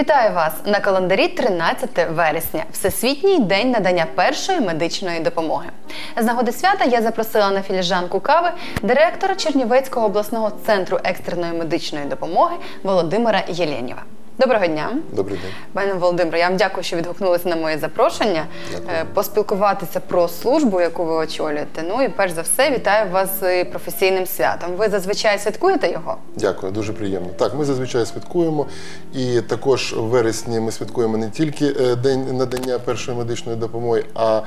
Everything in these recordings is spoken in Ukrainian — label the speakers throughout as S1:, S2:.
S1: Вітаю вас на календарі 13 вересня, Всесвітній день надання першої медичної допомоги. З нагоди свята я запросила на філіжанку кави директора Чернівецького обласного центру екстреної медичної допомоги Володимира Єленєва. Доброго дня,
S2: Добрий день.
S1: пане Володимире. Я вам дякую, що відгукнулися на моє запрошення
S2: Дякую.
S1: е, поспілкуватися про службу, яку ви очолюєте. Ну і перш за все вітаю вас з професійним святом. Ви зазвичай святкуєте його?
S2: Дякую, дуже приємно. Так, ми зазвичай святкуємо, і також в вересні ми святкуємо не тільки е, день надання першої медичної допомоги, а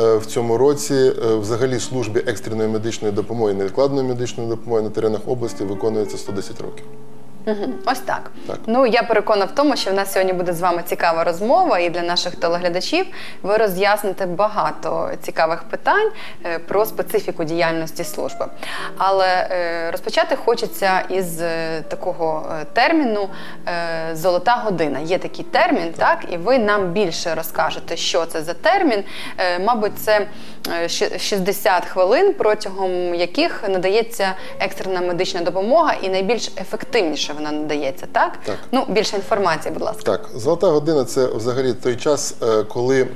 S2: е, в цьому році взагалі службі екстреної медичної допомоги, невідкладної медичної допомоги на теренах області виконується 110 років.
S1: Ось так.
S2: Так.
S1: Ну я переконана в тому, що в нас сьогодні буде з вами цікава розмова, і для наших телеглядачів ви роз'ясните багато цікавих питань е, про специфіку діяльності служби. Але е, розпочати хочеться із е, такого терміну золота година. Є такий термін, так. і ви нам більше розкажете, що це за термін. Мабуть, це е, 60 хвилин, протягом яких надається екстрена медична допомога, і найбільш ефективніше вона надається, так?
S2: Так.
S1: Ну, більше інформації, будь ласка.
S2: Так, золота година це взагалі той час, е, коли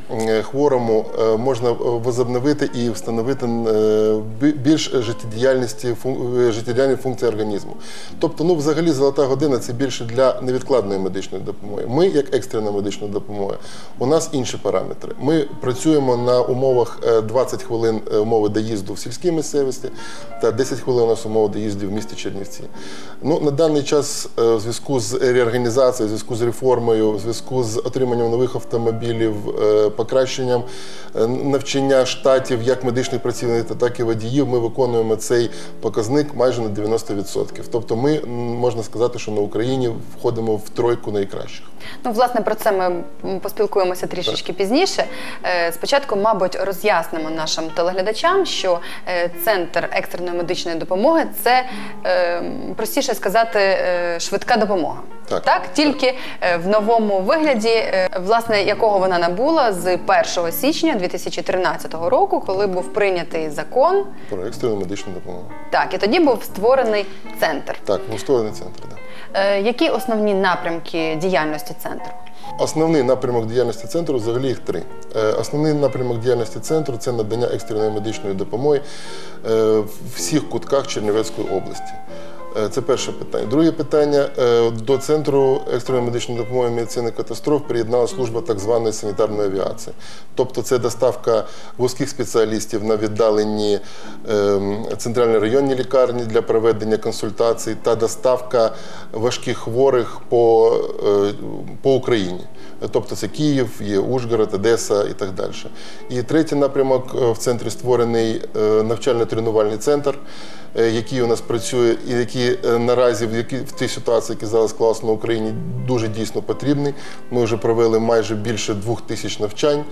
S2: хворому е, можна е, возобновити і встановити е, більш життєдіяльності е, життєдіяльні функції організму. Тобто, ну, взагалі, золота година це більше для невідкладної медичної допомоги. Ми, як екстрена медична допомога, у нас інші параметри. Ми працюємо на умовах е, 20 хвилин е, умови доїзду в сільській місцевості та 10 хвилин у нас умови доїзду в місті Чернівці. Ну, на даний час е, в зв'язку з реорганізацією, в зв'язку з реформою, в зв'язку з отриманням нових автомобілів, е, покращенням е, навчання штатів як медичних працівників, так і водіїв, ми виконуємо цей показник майже на 90%. Тобто ми можна сказати, що на Україні входимо в тройку найкращих.
S1: Ну, власне, про це ми поспілкуємося трішечки пізніше. Е, Спочатку, мабуть, роз'яснимо нашим телеглядачам, що центр екстреної медичної допомоги це простіше сказати швидка допомога.
S2: Так.
S1: тільки е, в новому вигляді, е, власне, якого вона набула з 1 січня 2013 року, коли був прийнятий закон.
S2: Про екстрену медичну допомогу.
S1: Так, і тоді був створений центр.
S2: Так, був створений центр. Да.
S1: Е, Які основні напрямки діяльності центру?
S2: Основний напрямок діяльності центру взагалі їх три. Основний напрямок діяльності центру це надання екстреної медичної допомоги в всіх кутках Чернівецької області. Е, Це перше питання. Друге питання е, до центру екстреної медичної допомоги медицини катастроф приєднала служба так званої санітарної авіації. Тобто це доставка вузьких спеціалістів на віддалені ем, центральні районні лікарні для проведення консультацій та доставка важких хворих по, е, по Україні. Тобто це Київ, є Ужгород, Одеса і так далі. І третій напрямок в центрі створений навчально-тренувальний центр, який у нас працює, і який е, наразі в які в тій ситуації, яка зараз склалася на Україні, дуже дійсно потрібний. Ми вже провели майже більше двох тисяч навчань.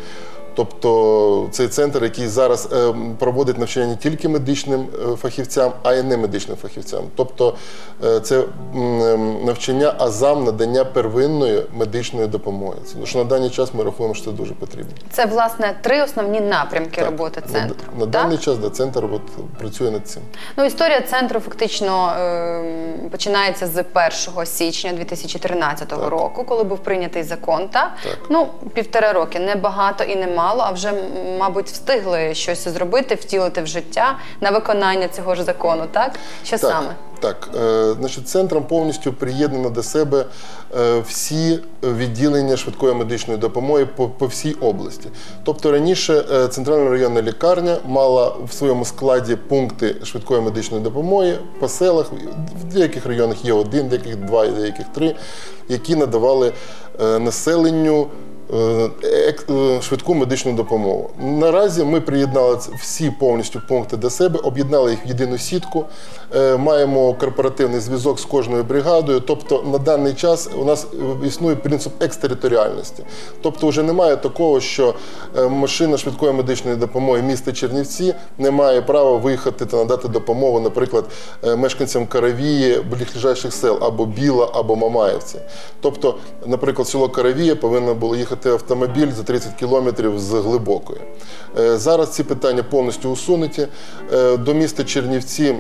S2: Тобто цей центр, який зараз е, проводить навчання не тільки медичним е, фахівцям, а й не медичним фахівцям. Тобто е, це ем, навчання азам надання первинної медичної допомоги. Тому що на даний час ми рахуємо, що це дуже потрібно.
S1: Це власне три основні напрямки
S2: Так,
S1: роботи центру.
S2: На,
S1: так?
S2: даний час да, центр от, працює над цим.
S1: Ну, історія центру фактично е, починається з 1 січня 2013
S2: Так.
S1: року, коли був прийнятий закон. Так?
S2: Так.
S1: Ну, півтора роки не багато і не мало, а вже, мабуть, встигли щось зробити, втілити в життя на виконання цього ж закону. Так? Що
S2: Так,
S1: саме?
S2: Так, е, значить, центром повністю приєднано до себе е, всі відділення швидкої медичної допомоги по, по всій області. Тобто раніше е, центральна районна лікарня мала в своєму складі пункти швидкої медичної допомоги по селах. В деяких районах є один, деяких два, деяких три, які надавали е, населенню. Е, е, швидку медичну допомогу. Наразі ми приєднали всі повністю пункти до себе, об'єднали їх в єдину сітку. е, Маємо корпоративний зв'язок з кожною бригадою. Тобто на даний час у нас існує принцип екстериторіальності. Тобто, вже немає такого, що машина швидкої медичної допомоги міста Чернівці не має права виїхати та надати допомогу, наприклад, мешканцям Каравії, ближайших сел або Біла, або Мамаївці. Тобто, наприклад, село Каравія повинно було їхати автомобіль за 30 кілометрів з глибокої. Е, Зараз ці питання повністю усунуті. Е, До міста Чернівці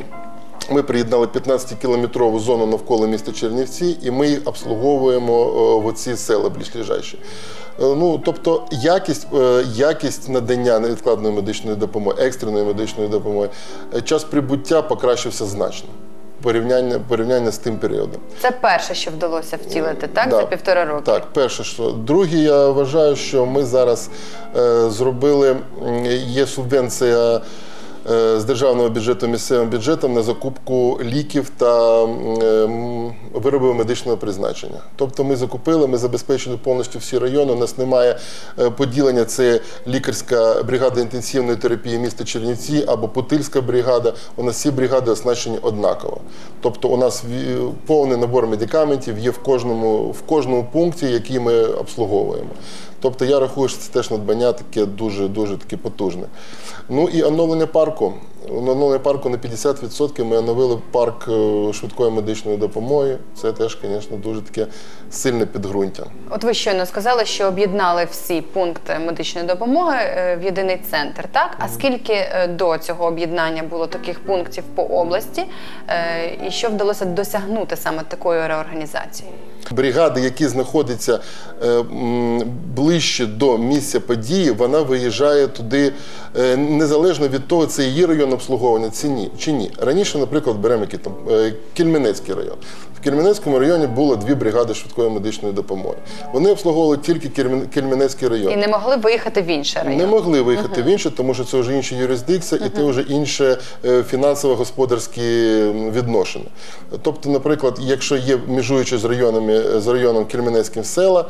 S2: Ми приєднали 15-кілометрову зону навколо міста Чернівці, і ми обслуговуємо е, в оці села ближайші. Ну, тобто якість, якість надання невідкладної медичної допомоги, екстреної медичної допомоги, час прибуття покращився значно. Порівняння, порівняння з тим періодом.
S1: Це перше, що вдалося втілити, так?
S2: Да.
S1: За півтора року.
S2: Так, перше, що друге, я вважаю, що ми зараз е, зробили, є субвенція. е, З державного бюджету місцевим бюджетом на закупку ліків та м, виробів медичного призначення. Тобто ми закупили, ми забезпечили повністю всі райони. У нас немає е, поділення. Це лікарська бригада інтенсивної терапії міста Чернівці або Путильська бригада. У нас всі бригади оснащені однаково. Тобто у нас повний набор медикаментів є в кожному, в кожному пункті, який ми обслуговуємо. Тобто я рахую, що це теж надбання таке дуже дуже таке потужне. Ну і оновлення парку. Оновлення парку на 50% ми оновили парк е, швидкої медичної допомоги. Це теж, звісно, дуже таке сильне підґрунтя.
S1: От ви щойно сказали, що об'єднали всі пункти медичної допомоги е, в єдиний центр, так? А скільки е, до цього об'єднання було таких пунктів по області, і що вдалося досягнути саме такою реорганізацією?
S2: Бригади, які знаходяться е, ближче до місця події, вона виїжджає туди е, незалежно від того, це її район обслуговування чи ні. Раніше, наприклад, беремо який е, Кельменецький район. Кельменецькому районі було дві бригади швидкої медичної допомоги. Вони обслуговували тільки Кельмен- Кельменецький район.
S1: І не могли виїхати в інший район?
S2: Не могли виїхати в інше, тому що це вже інша юрисдикція, і це вже інше е, фінансово-господарські м, відношення. Тобто, наприклад, якщо є межуючи з районами е, з районом Кельменецьким села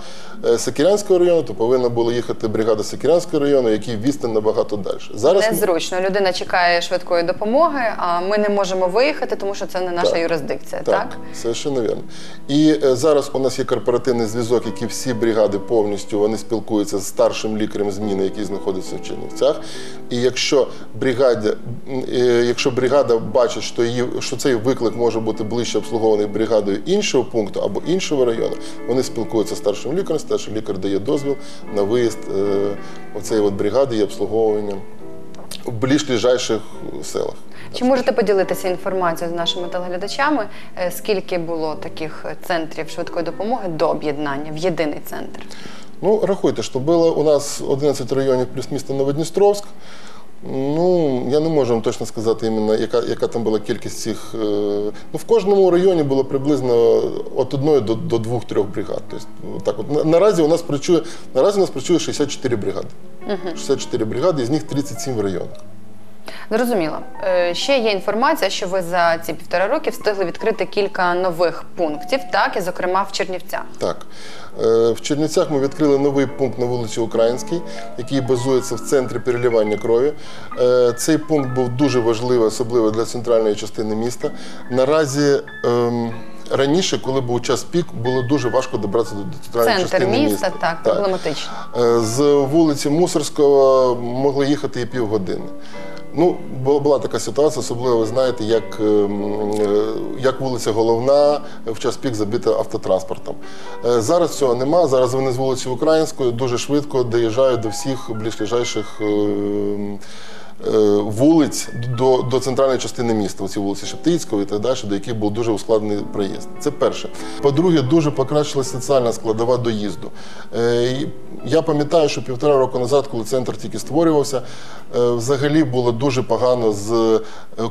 S2: е, Сокирянського району, то повинна була їхати бригада Сокирянського району, який відстань набагато далі. Зараз
S1: Незручно. Людина чекає швидкої допомоги, а ми не можемо виїхати, тому що це не наша
S2: Так.
S1: юрисдикція, так?
S2: Так, совершенно вірно. І е, зараз у нас є корпоративний зв'язок, який всі бригади повністю вони спілкуються з старшим лікарем зміни, який знаходиться в Чернівцях. І якщо бригада, е, якщо бригада бачить, що її що цей виклик може бути ближче обслугований бригадою іншого пункту або іншого району, вони спілкуються з старшим лікарем. Старший лікар дає дозвіл на виїзд е, оцеї от бригади і обслуговування в ближайших селах.
S1: Чи можете поділитися інформацією з нашими телеглядачами, е, скільки було таких центрів швидкої допомоги до об'єднання в єдиний центр?
S2: Ну, рахуйте, що було у нас 11 районів плюс місто Новодністровськ. Ну, я не можу вам точно сказати, іменно, яка, яка там була кількість цих. е, Ну, в кожному районі було приблизно від одної до, до двох-трьох бригад. Тобто, так от, наразі у нас працює, наразі у нас працює 64 бригади. 64 бригади, з них 37 в районах.
S1: Зрозуміло. Е, Ще є інформація, що ви за ці півтора роки встигли відкрити кілька нових пунктів, так і зокрема в Чернівцях.
S2: Так. Е, В Чернівцях ми відкрили новий пункт на вулиці Українській, який базується в центрі переливання крові. Е, Цей пункт був дуже важливий, особливо для центральної частини міста. Наразі ем, раніше, коли був час пік, було дуже важко добратися до центральної
S1: Центр
S2: частини
S1: міста,
S2: міста.
S1: так, проблематично.
S2: Е, З вулиці Мусорського могли їхати і півгодини. Ну, була, така ситуація, особливо ви знаєте, як, ем, е, як вулиця Головна в час пік забита автотранспортом. Е, Зараз цього нема. Зараз вони з вулиці Української дуже швидко доїжджають до всіх ближайших ем, вулиць до, до центральної частини міста, оці вулиці Шептицького і так далі, до яких був дуже ускладнений проїзд. Це перше. По-друге, дуже покращилася соціальна складова доїзду. Е, Я пам'ятаю, що півтора року назад, коли центр тільки створювався, е, взагалі було дуже погано з е,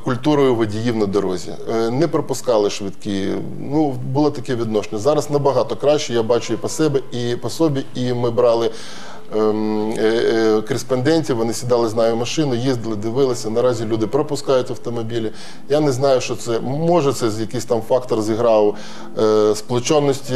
S2: культурою водіїв на дорозі. Е, Не пропускали швидкі. Ну, було таке відношення. Зараз набагато краще. Я бачу і по себе, і по собі, і ми брали е, е, кореспондентів, вони сідали з нами в машину, їздили, дивилися. Наразі люди пропускають автомобілі. Я не знаю, що це. Може, це з якийсь там фактор зіграв е, сплоченості,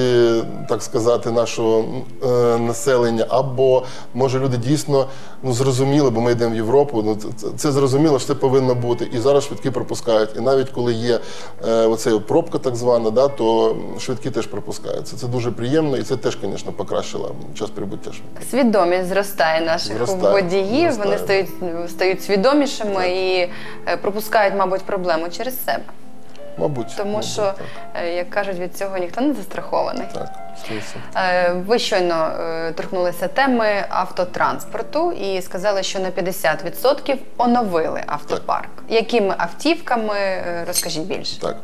S2: так сказати, нашого е, населення, або може люди дійсно ну, зрозуміли, бо ми йдемо в Європу. Ну, це, це, зрозуміло, що це повинно бути. І зараз швидкі пропускають. І навіть коли є е, оцей пробка, так звана, да, то швидкі теж пропускаються. Це дуже приємно і це теж, звісно, покращило час прибуття швидких.
S1: Свідомість зростає наших
S2: Зростає,
S1: водіїв, вони стають, стають свідомішими і е, пропускають, мабуть, проблему через себе.
S2: Мабуть.
S1: Тому
S2: мабуть,
S1: що,
S2: так.
S1: е, як кажуть, від цього ніхто не застрахований.
S2: Так.
S1: Е, Ви щойно торкнулися теми автотранспорту і сказали, що на 50% оновили автопарк. Якими автівками розкажіть більше?
S2: Так.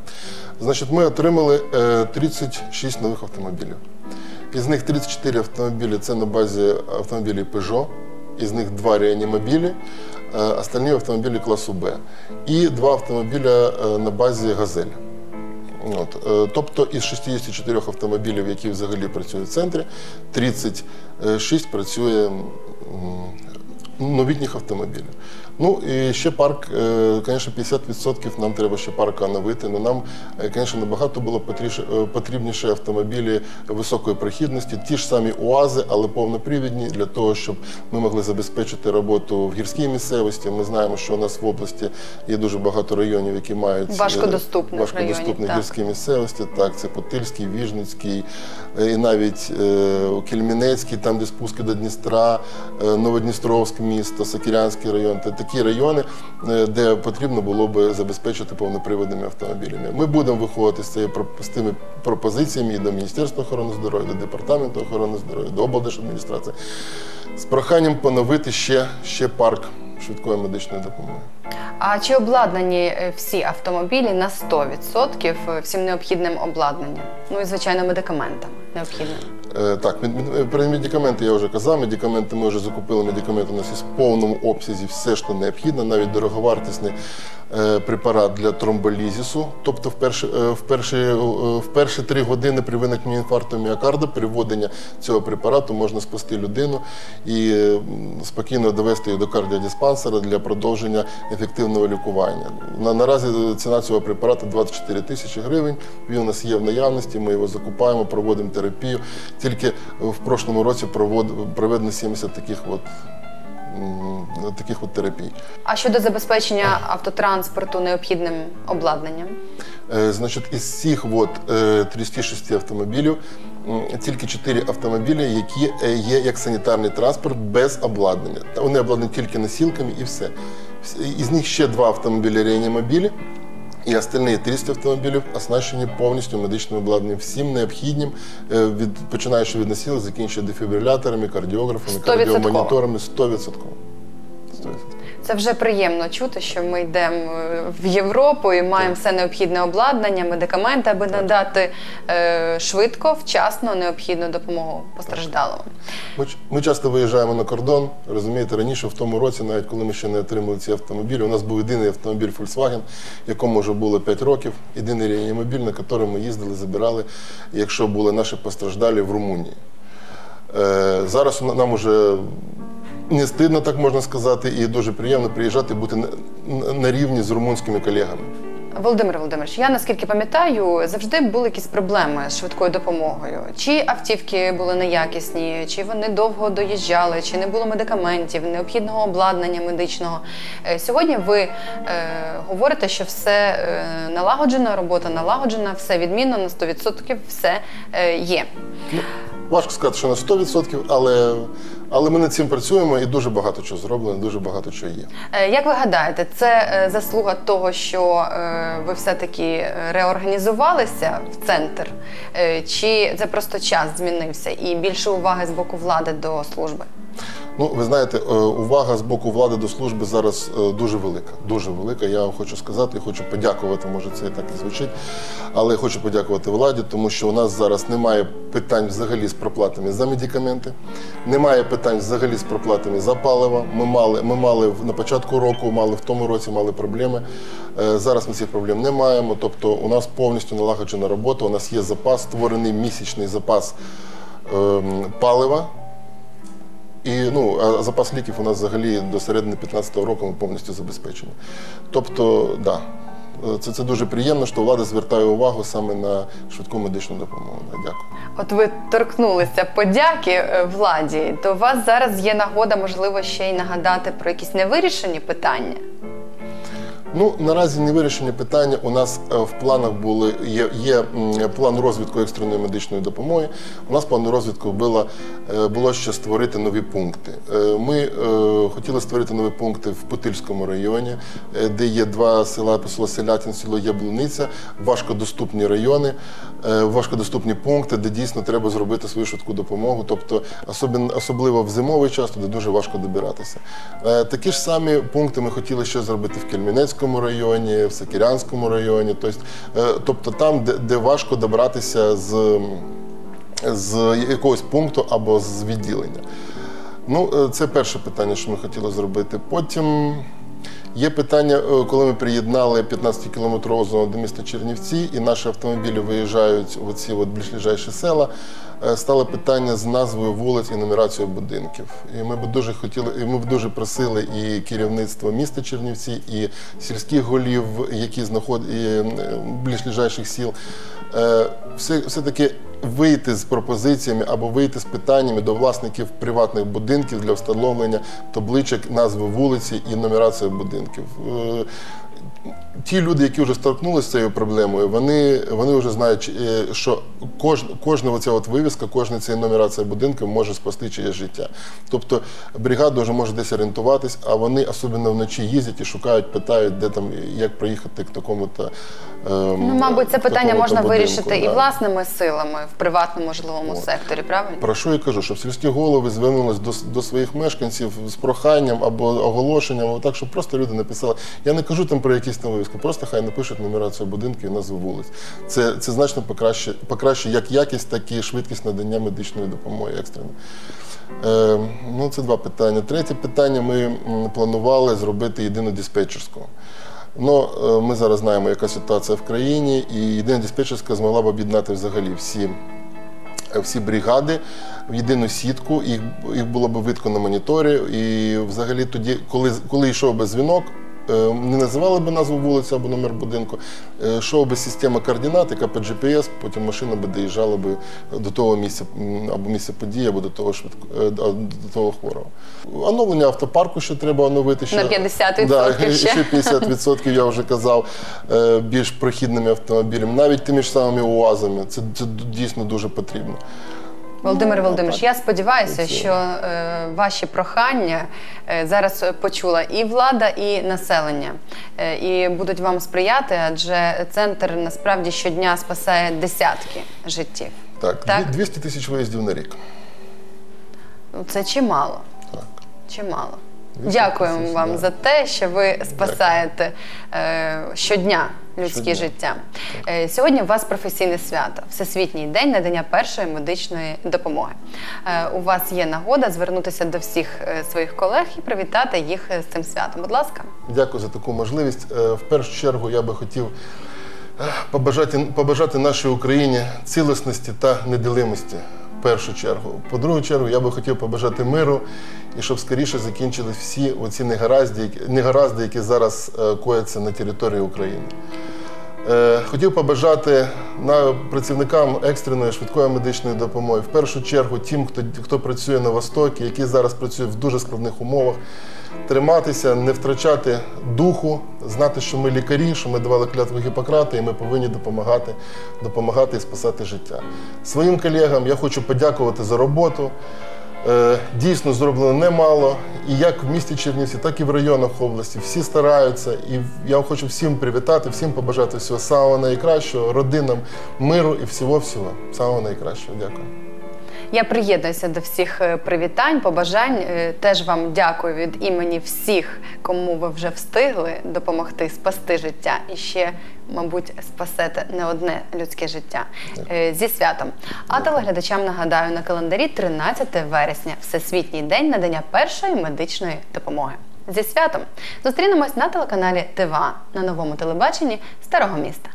S2: Значить, ми отримали е, 36 нових автомобілів. Із них 34 автомобілі це на базі автомобілів Peugeot, із них два реанімобілі, е, остальні автомобілі класу Б. І два автомобіля е, на базі Газель. От, е, тобто із 64 автомобілів, які взагалі працюють в центрі, 36 працює новітніх автомобілів. Ну і ще парк, е, звісно, 50% нам треба ще парк оновити. але нам, е, звісно, набагато було е, потрібніше автомобілі високої прохідності, ті ж самі УАЗи, але повнопривідні, для того, щоб ми могли забезпечити роботу в гірській місцевості. Ми знаємо, що у нас в області є дуже багато районів, які мають е,
S1: Важкодоступних
S2: важкодоступних
S1: районів, так.
S2: гірські місцевості. Так, це Потильський, Віжницький, е, і навіть е, Кельмінецький, там, де спуски до Дністра, е, Новодністровське місто, Сокірянський район. Такі райони, е, де потрібно було би забезпечити повноприводними автомобілями. Ми будемо виходити з, цією, з тими пропозиціями і до Міністерства охорони здоров'я, до Департаменту охорони здоров'я, до облдержадміністрації з проханням поновити ще, ще парк швидкої медичної допомоги.
S1: А чи обладнані е, всі автомобілі на 100% всім необхідним обладнанням? Ну і звичайно медикаментами необхідними.
S2: Е, Так, про медикаменти я вже казав. Медикаменти ми вже закупили. Медикаменти у нас є в повному обсязі все, що необхідно, навіть дороговартісний е, препарат для тромболізісу. Тобто, в перші, е, в перші, е, в перші три години при виникненні інфаркту міокарда, при введенні цього препарату можна спасти людину і е, спокійно довести її до кардіодиспансера для продовження ефективного лікування. На, наразі ціна цього препарату 24 тисячі гривень. Він у нас є в наявності, ми його закупаємо, проводимо терапію. Тільки в прошлому році провод, проведено 70 таких от, таких от терапій.
S1: А щодо забезпечення автотранспорту необхідним обладнанням?
S2: Е, Значить, із всіх от, е, 36 автомобілів тільки 4 автомобілі, які е, є як санітарний транспорт без обладнання. Вони обладнані тільки носілками і все. Із них ще два автомобілі реанімобілі. І остальні 300 автомобілів оснащені повністю медичним обладнанням, всім необхідним, е, від, починаючи від носілок, закінчуючи дефібриляторами, кардіографами, кардіомоніторами 100%. 100%.
S1: Це вже приємно чути, що ми йдемо е, в Європу і маємо все необхідне обладнання, медикаменти, аби надати е, швидко, вчасно необхідну допомогу постраждалому.
S2: Ми, ми часто виїжджаємо на кордон. Розумієте, раніше в тому році, навіть коли ми ще не отримали ці автомобілі, у нас був єдиний автомобіль Volkswagen, якому вже було 5 років, єдиний реанімобіль, на якому ми їздили, забирали, якщо були наші постраждалі в Румунії. Е, зараз нам уже не стидно, так можна сказати, і дуже приємно приїжджати, бути на, рівні з румунськими колегами.
S1: Володимир Володимирович, я наскільки пам'ятаю, завжди були якісь проблеми з швидкою допомогою. Чи автівки були неякісні, чи вони довго доїжджали, чи не було медикаментів, необхідного обладнання медичного. Е, Сьогодні ви е, говорите, що все е, налагоджено, робота налагоджена, все відмінно, на 100% все е, є.
S2: Важко сказати, що на 100%, але, але ми над цим працюємо і дуже багато чого зроблено, дуже багато чого є.
S1: Е, Як ви гадаєте, це е, заслуга того, що е, ви все-таки реорганізувалися в центр, чи це просто час змінився і більше уваги з боку влади до служби?
S2: Ну, ви знаєте, е, увага з боку влади до служби зараз е, дуже велика. Дуже велика. Я вам хочу сказати, хочу подякувати, може це і так і звучить, але хочу подякувати владі, тому що у нас зараз немає питань взагалі з проплатами за медикаменти, немає питань взагалі з проплатами за паливо. Ми мали, ми мали на початку року, мали в тому році мали проблеми. Е, Зараз ми цих проблем не маємо. Тобто, у нас повністю налагоджена робота. У нас є запас, створений місячний запас ем, палива. І ну, а запас ліків у нас взагалі до середини 15-го року ми повністю забезпечені. Тобто, да, це, це дуже приємно, що влада звертає увагу саме на швидку медичну допомогу. Дякую.
S1: От ви торкнулися подяки е, владі, то у вас зараз є нагода, можливо, ще й нагадати про якісь невирішені питання.
S2: Ну наразі не вирішені питання. У нас е, в планах були є, є план розвитку екстреної медичної допомоги. У нас план розвитку було, е, було ще створити нові пункти. Е, Ми хотіли створити нові пункти в Путильському районі, де є два села село Селятин, село Яблуниця, важкодоступні райони, важкодоступні пункти, де дійсно треба зробити свою швидку допомогу. Тобто, особливо, в зимовий час, туди дуже важко добиратися. Такі ж самі пункти ми хотіли ще зробити в Кельмінецькому районі, в Сакірянському районі, тобто, е, тобто там, де, важко добратися з, з якогось пункту або з відділення. Ну, е, це перше питання, що ми хотіли зробити. Потім є питання, е, коли ми приєднали 15-кілометрову зону до міста Чернівці, і наші автомобілі виїжджають в оці от ближайші села. Е, Стало питання з назвою вулиць і нумерацією будинків. І ми б дуже хотіли, і ми б дуже просили і керівництво міста Чернівці, і сільських голів, які знаходять ближайших сіл, е, все, все-таки вийти з пропозиціями або вийти з питаннями до власників приватних будинків для встановлення табличок, назви вулиці і нумерації будинків. Ті люди, які вже столкнулися з цією проблемою, вони, вони вже знають, е, що кож, кожна оця от вивіска, кожна ця нумерація будинку може спасти чиєсь життя. Тобто бригада вже може десь орієнтуватись, а вони особливо вночі їздять і шукають, питають, де там, як проїхати к такому-то. ем,
S1: Ну, мабуть, це питання можна
S2: будинку,
S1: вирішити і власними силами в приватному житловому секторі, правильно?
S2: Про що я кажу? Щоб сільські голови звернулись до, до своїх мешканців з проханням або оголошенням, або так, щоб просто люди написали. Я не кажу там про якісь там вивіски, просто хай напишуть нумерацію будинків і назву вулиць. Це, це значно покраще, покраще як якість, так і швидкість надання медичної допомоги екстрено. Е, ну, це два питання. Третє питання ми планували зробити єдину диспетчерську. Ну, е, ми зараз знаємо, яка ситуація в країні, і єдина диспетчерська змогла б об'єднати взагалі всі всі бригади в єдину сітку, їх, їх було б видко на моніторі. І взагалі тоді, коли, коли йшов би дзвінок, е, не називали б назву вулиці або номер будинку, е, йшов би система координат, яка по GPS, потім машина би доїжджала би до того місця або місця події, або до того швидко е, до того хворого. Оновлення автопарку ще треба оновити. Ще,
S1: На 50%
S2: да,
S1: ще.
S2: ще 50% я вже казав е, більш прохідними автомобілями, навіть тими ж самими УАЗами. Це, це дійсно дуже потрібно.
S1: Володимир
S2: Ну,
S1: Володимирович, я сподіваюся, що е, ваші прохання е, зараз почула і влада, і населення, е, і будуть вам сприяти, адже центр насправді щодня спасає десятки життів.
S2: Так,
S1: Так.
S2: 200 тисяч виїздів на рік.
S1: Ну, Це чимало.
S2: Так.
S1: Чимало.
S2: 200
S1: Дякуємо вам
S2: да.
S1: за те, що ви спасаєте е, щодня людські
S2: Щодня.
S1: життя. Е, сьогодні у вас професійне свято, Всесвітній день надання першої медичної допомоги. Е, у вас є нагода звернутися до всіх е, своїх колег і привітати їх е, з цим святом. Будь ласка.
S2: Дякую за таку можливість. Е, В першу чергу я би хотів е, побажати, побажати нашій Україні цілісності та неділимості. В першу чергу. По другу чергу, я би хотів побажати миру і щоб скоріше закінчились всі оці негаразди, негаразди, які зараз е, кояться на території України. Е, Хотів побажати працівникам екстреної швидкої медичної допомоги, в першу чергу тим, хто, хто працює на Востокі, які зараз працюють в дуже складних умовах, триматися, не втрачати духу, знати, що ми лікарі, що ми давали клятву Гіппократа, і ми повинні допомагати, допомагати і спасати життя. Своїм колегам я хочу подякувати за роботу. Е, Дійсно зроблено немало, і як в місті Чернівці, так і в районах області. Всі стараються, і я хочу всім привітати, всім побажати всього самого найкращого, родинам миру і всього-всього. Самого найкращого. Дякую.
S1: Я приєднуюся до всіх е, привітань, побажань. Е, Теж вам дякую від імені всіх, кому ви вже встигли допомогти спасти життя і ще, мабуть, спасете не одне людське життя Е, зі святом. А телеглядачам нагадаю на календарі 13 вересня, Всесвітній день надання першої медичної допомоги. Зі святом зустрінемось на телеканалі ТВА на новому телебаченні Старого міста.